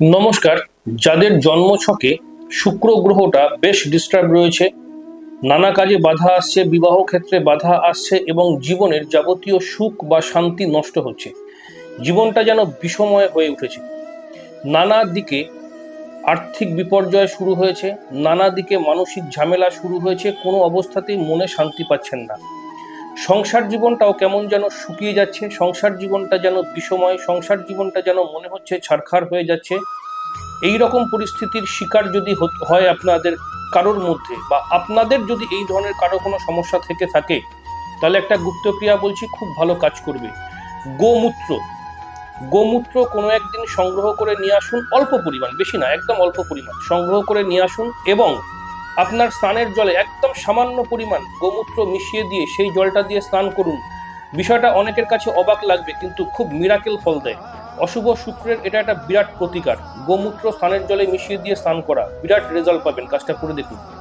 নমস্কার, যাদের জন্মছকে শুক্র গ্রহটা বেশ ডিস্টার্ব রয়েছে, নানা কাজে বাধা আসছে, বিবাহ ক্ষেত্রে বাধা আসছে এবং জীবনের যাবতীয় সুখ বা শান্তি নষ্ট হচ্ছে। জীবনটা যেন বিষময় হয়ে উঠেছে। নানা দিকে আর্থিক বিপর্যয় শুরু হয়েছে, নানা দিকে মানসিক ঝামেলা শুরু হয়েছে, কোনো অবস্থাতেই মনে শান্তি পাচ্ছেন না। সংসার জীবনটাও কেমন যেন শুকিয়ে যাচ্ছে, সংসার জীবনটা যেন বিষময়, সংসার জীবনটা যেন মনে হচ্ছে ছারখার হয়ে যাচ্ছে। এই রকম পরিস্থিতির শিকার যদি হয় আপনাদের কারোর মধ্যে বা আপনাদের যদি এই ধরনের কারও কোনো সমস্যা থেকে থাকে, তাহলে একটা গুপ্তক্রিয়া বলছি খুব ভালো কাজ করবে। গোমূত্র। গোমূত্র কোনো একদিন সংগ্রহ করে নিয়ে আসুন অল্প পরিমাণ, বেশি না, একদম অল্প পরিমাণ, সংগ্রহ করে নিয়ে আসুন এবং আপনার স্নানের জলে একদম সামান্য পরিমাণ গোমূত্র মিশিয়ে দিয়ে সেই জলটা দিয়ে স্নান করুন। বিষয়টা অনেকের কাছে অবাক লাগবে, কিন্তু খুব মিরাকেল ফল দেয়। অশুভ শুক্রের এটা একটা বিরাট প্রতিকার, গোমূত্র স্নানের জলে মিশিয়ে দিয়ে স্নান করা। বিরাট রেজাল্ট পাবেন, কাজটা করে দেখুন।